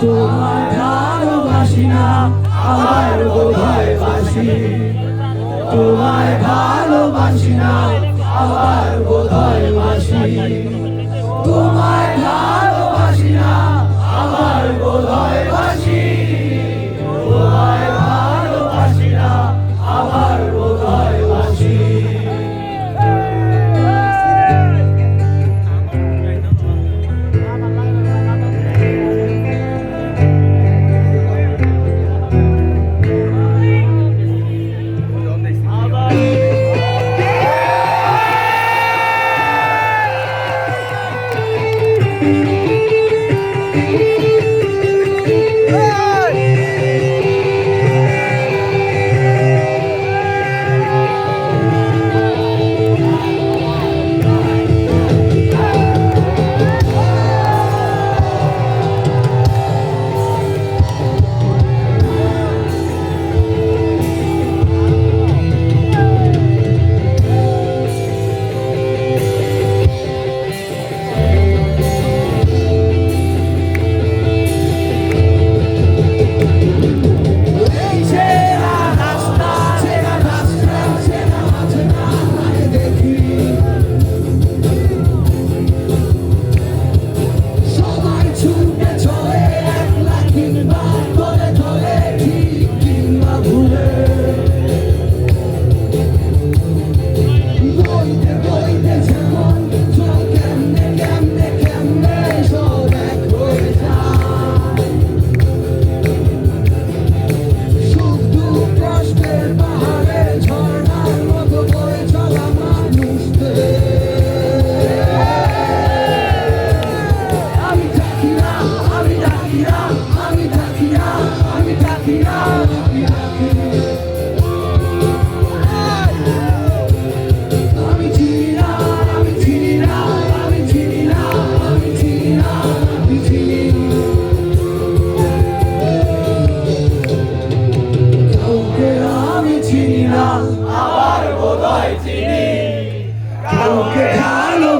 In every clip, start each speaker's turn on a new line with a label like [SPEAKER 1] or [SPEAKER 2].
[SPEAKER 1] তোমায় ভালোবাসি না আমার ভয় বাসি তোমার ভালোবাসি। না আমার বোধয় বাসি তোমার ভালো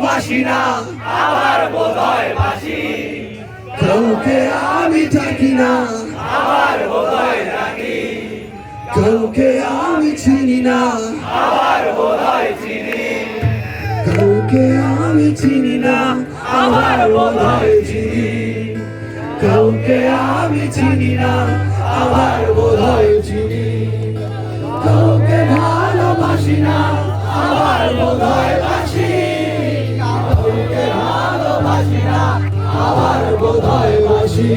[SPEAKER 1] ভালোবাসি না, আবার বোধয় বাসি। কাউকে আমি থাকি না, আবার বোধয় থাকি কাউকে আমি চিনি না, আবার বোধয় চিনি। কাউকে আমি চিনি না, আবার বোধয় চিনি। কাউকে আমি চিনি না, আবার বোধয় চিনি। কাউকে ভালোবাসি না, আবার বোধয় ভালোবাসি।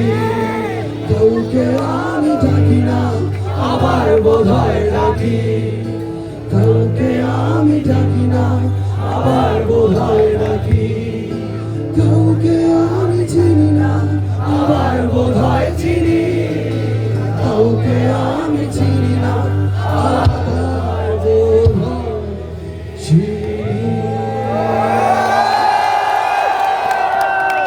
[SPEAKER 1] কাউকে আমি ডাকি না আবার বোধহয় ডাকি। কাউকে আমি ডাকি না আবার বোধহয়